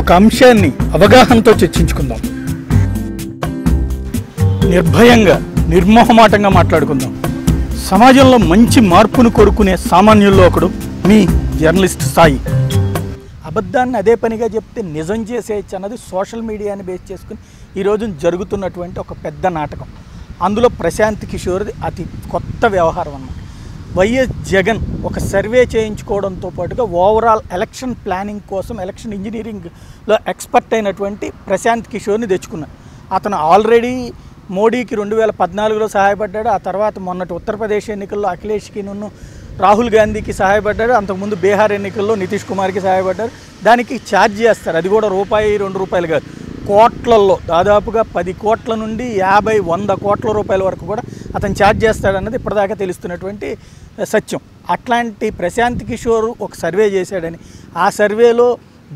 ఒక అంశాన్ని అవగాహనతో చర్చించుకుందాం. నిర్భయంగా నిర్మోహమాటంగా మాట్లాడుకుందాం. సమాజంలో మంచి మార్పును కోరుకునే సామాన్యుల్లో ఒకడు మీ జర్నలిస్ట్ సాయి. అబద్ధాన్ని అదే పనిగా చెప్తే నిజం చేసేయచ్చు అన్నది సోషల్ మీడియాని బేస్ చేసుకుని ఈరోజు జరుగుతున్నటువంటి ఒక పెద్ద నాటకం. అందులో ప్రశాంత్ కిషోర్ది అతి కొత్త వ్యవహారం అన్నమాట. వైఎస్ జగన్ ఒక సర్వే చేయించుకోవడంతో పాటుగా ఓవరాల్ ఎలక్షన్ ప్లానింగ్ కోసం ఎలక్షన్ ఇంజనీరింగ్లో ఎక్స్పర్ట్ అయినటువంటి ప్రశాంత్ కిషోర్ని తెచ్చుకున్నాడు అతను ఆల్రెడీ మోడీకి రెండు వేల పద్నాలుగులో సహాయపడ్డాడు ఆ తర్వాత మొన్నటి ఉత్తరప్రదేశ్ ఎన్నికల్లో అఖిలేష్కి నున్ను రాహుల్ గాంధీకి సహాయపడ్డాడు అంతకుముందు బీహార్ ఎన్నికల్లో నితీష్ కుమార్కి సహాయపడ్డారు దానికి ఛార్జ్ చేస్తారు. అది కూడా రూపాయి రెండు రూపాయలు కాదు. కోట్లల్లో దాదాపుగా పది కోట్ల నుండి యాభై వంద కోట్ల రూపాయల వరకు కూడా అతను ఛార్జ్ చేస్తాడన్నది ఇప్పటిదాకా తెలుస్తున్నటువంటి సత్యం. అట్లాంటి ప్రశాంత్ కిషోర్ ఒక సర్వే చేశాడని ఆ సర్వేలో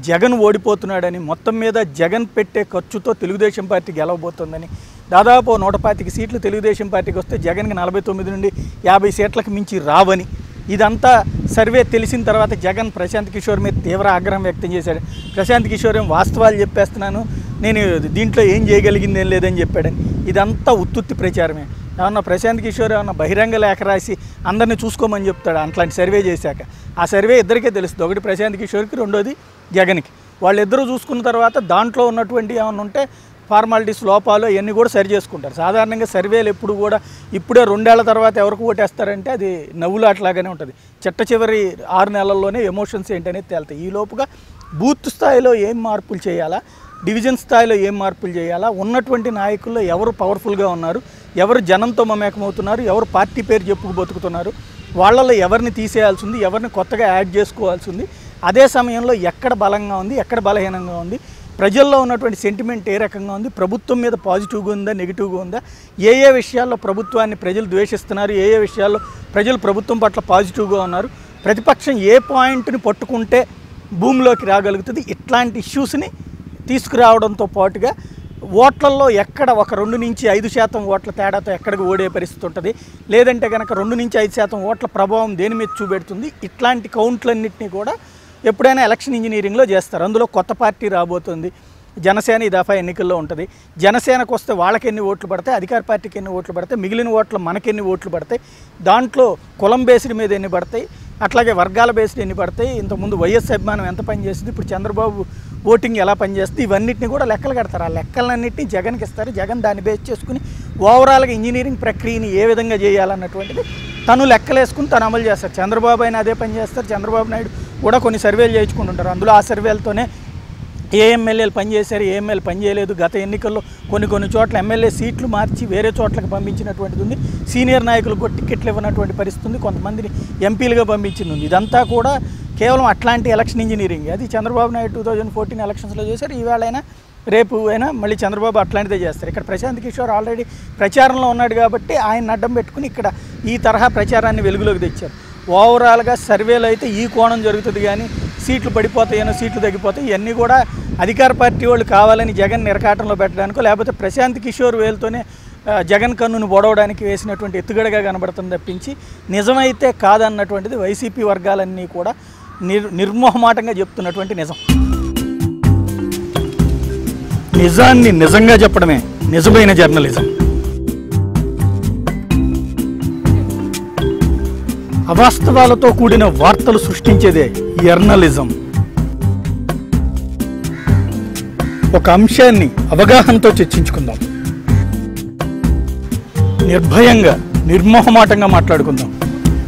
జగన్ ఓడిపోతున్నాడని మొత్తం మీద జగన్ పెట్టే ఖర్చుతో తెలుగుదేశం పార్టీ గెలవబోతోందని దాదాపు నూట పాతిక సీట్లు తెలుగుదేశం పార్టీకి వస్తే జగన్కి నలభై తొమ్మిది నుండి యాభై సీట్లకు మించి రావని ఇదంతా సర్వే తెలిసిన తర్వాత జగన్ ప్రశాంత్ కిషోర్ మీద తీవ్ర ఆగ్రహం వ్యక్తం చేశాడు. ప్రశాంత్ కిషోర్ ఏం వాస్తవాలు చెప్పేస్తున్నాను నేను దీంట్లో ఏం చేయగలిగింది ఏం లేదని చెప్పాడని ఇదంతా ఉత్తుత్తి ప్రచారమే. ఏమన్నా ప్రశాంత్ కిషోర్ ఏమన్నా బహిరంగ లేఖ రాసి అందరిని చూసుకోమని చెప్తాడు. అట్లాంటి సర్వే చేశాక. ఆ సర్వే ఇద్దరికే తెలుస్తుంది. ఒకటి ప్రశాంత్ కిషోర్కి రెండోది జగన్కి. వాళ్ళిద్దరూ చూసుకున్న తర్వాత దాంట్లో ఉన్నటువంటి ఏమైనా ఉంటే ఫార్మాలిటీస్ లోపాలు అవన్నీ కూడా సరి చేసుకుంటారు. సాధారణంగా సర్వేలు ఎప్పుడు కూడా ఇప్పుడే రెండేళ్ళ తర్వాత ఎవరికి ఓటేస్తారంటే అది నవ్వులాట్లాగానే ఉంటుంది. చిట్ట చివరి ఆరు నెలల్లోనే ఎమోషన్స్ ఏంటనేది తేలుతాయి. ఈ లోపుగా బూత్ స్థాయిలో ఏం మార్పులు చేయాలా? డివిజన్ స్థాయిలో ఏం మార్పులు చేయాలా? ఉన్నటువంటి నాయకుల్లో ఎవరు పవర్ఫుల్గా ఉన్నారు? ఎవరు జనంతో మమేకమవుతున్నారు ఎవరు పార్టీ పేరు చెప్పుకు బతుకుతున్నారు వాళ్ళలో ఎవరిని తీసేయాల్సి ఉంది ఎవరిని కొత్తగా యాడ్ చేసుకోవాల్సి ఉంది అదే సమయంలో ఎక్కడ బలంగా ఉంది ఎక్కడ బలహీనంగా ఉంది ప్రజల్లో ఉన్నటువంటి సెంటిమెంట్ ఏ రకంగా ఉంది ప్రభుత్వం మీద పాజిటివ్గా ఉందా నెగిటివ్గా ఉందా ఏ ఏ విషయాల్లో ప్రభుత్వాన్ని ప్రజలు ద్వేషిస్తున్నారు ఏ ఏ విషయాల్లో ప్రజలు ప్రభుత్వం పట్ల పాజిటివ్గా ఉన్నారు ప్రతిపక్షం ఏ పాయింట్ని పట్టుకుంటే భూమిలోకి రాగలుగుతుంది ఇట్లాంటి ఇష్యూస్ని తీసుకురావడంతో పాటుగా ఓట్లల్లో ఎక్కడ ఒక రెండు నుంచి ఐదు శాతం ఓట్ల తేడాతో ఎక్కడికి ఓడే పరిస్థితి ఉంటుంది. లేదంటే కనుక రెండు నుంచి ఐదు శాతం ఓట్ల ప్రభావం దేని మీద చూపెడుతుంది? ఇట్లాంటి కౌంట్లన్నింటినీ కూడా ఎప్పుడైనా ఎలక్షన్ ఇంజనీరింగ్లో చేస్తారు. అందులో కొత్త పార్టీ రాబోతుంది. జనసేన ఈ దఫా ఎన్నికల్లో ఉంటుంది. జనసేనకు వస్తే వాళ్ళకి ఎన్ని ఓట్లు పడతాయి? అధికార పార్టీకి ఎన్ని ఓట్లు పడతాయి? మిగిలిన ఓట్లు మనకెన్ని ఓట్లు పడతాయి? దాంట్లో కులం బేసిడ్ మీద ఎన్ని పడతాయి? అట్లాగే వర్గాల బేసిడ్ ఎన్ని పడతాయి? ఇంతకుముందు వైఎస్ అభిమానం ఎంత పనిచేస్తుంది ఇప్పుడు చంద్రబాబు ఓటింగ్ ఎలా పనిచేస్తుంది? ఇవన్నిటిని కూడా లెక్కలు కడతారు. ఆ లెక్కలన్నింటినీ జగన్కి ఇస్తారు. జగన్ దాన్ని బేస్ చేసుకుని ఓవరాల్గా ఇంజనీరింగ్ ప్రక్రియని ఏ విధంగా చేయాలన్నటువంటిది తను లెక్కలేసుకుని తను అమలు చేస్తారు. చంద్రబాబు అయినా అదే పని చేస్తారు. చంద్రబాబు నాయుడు కూడా కొన్ని సర్వేలు చేయించుకుంటుంటారు. అందులో ఆ సర్వేలతోనే ఏ ఎమ్మెల్యేలు పనిచేశారు ఏ ఎమ్మెల్యే పనిచేయలేదు గత ఎన్నికల్లో కొన్ని కొన్ని చోట్ల ఎమ్మెల్యే సీట్లు మార్చి వేరే చోట్లకు పంపించినటువంటిది ఉంది. సీనియర్ నాయకులకు కూడా టికెట్లు ఇవ్వనటువంటి పరిస్థితి ఉంది. కొంతమందిని ఎంపీలుగా పంపించింది ఉంది. ఇదంతా కూడా కేవలం అట్లాంటి ఎలక్షన్ ఇంజనీరింగ్. అది Chandrababu Naidu two thousand fourteen ఎలక్షన్స్లో చేశారు. ఈవేళైనా రేపు అయినా మళ్ళీ చంద్రబాబు అట్లాంటిదే చేస్తారు. ఇక్కడ ప్రశాంత్ కిషోర్ ఆల్రెడీ ప్రచారంలో ఉన్నాడు కాబట్టి ఆయన అడ్డం పెట్టుకుని ఇక్కడ ఈ తరహా ప్రచారాన్ని వెలుగులోకి తెచ్చారు. ఓవరాల్గా సర్వేలు అయితే ఈ కోణం జరుగుతుంది కానీ సీట్లు పడిపోతాయనో సీట్లు తగ్గిపోతాయి ఇవన్నీ కూడా అధికార పార్టీ వాళ్ళు కావాలని జగన్ నిరకాటంలో పెట్టడానికో లేకపోతే ప్రశాంత్ కిషోర్ వేలుతోనే జగన్ కన్నును బొడవడానికి వేసినటువంటి ఎత్తుగడగా కనబడుతుంది తప్పించి నిజమైతే కాదన్నటువంటిది వైసీపీ వర్గాలన్నీ కూడా నిర్ నిర్మోహమాటంగా చెప్తున్నటువంటి నిజం. నిజాన్ని నిజంగా చెప్పడమే నిజమైన జర్నలిజం. అవాస్తవాలతో కూడిన వార్తలు సృష్టించేదే జర్నలిజం. ఒక అంశాన్ని అవగాహనతో చర్చించుకుందాం. నిర్భయంగా నిర్మోహమాటంగా మాట్లాడుకుందాం.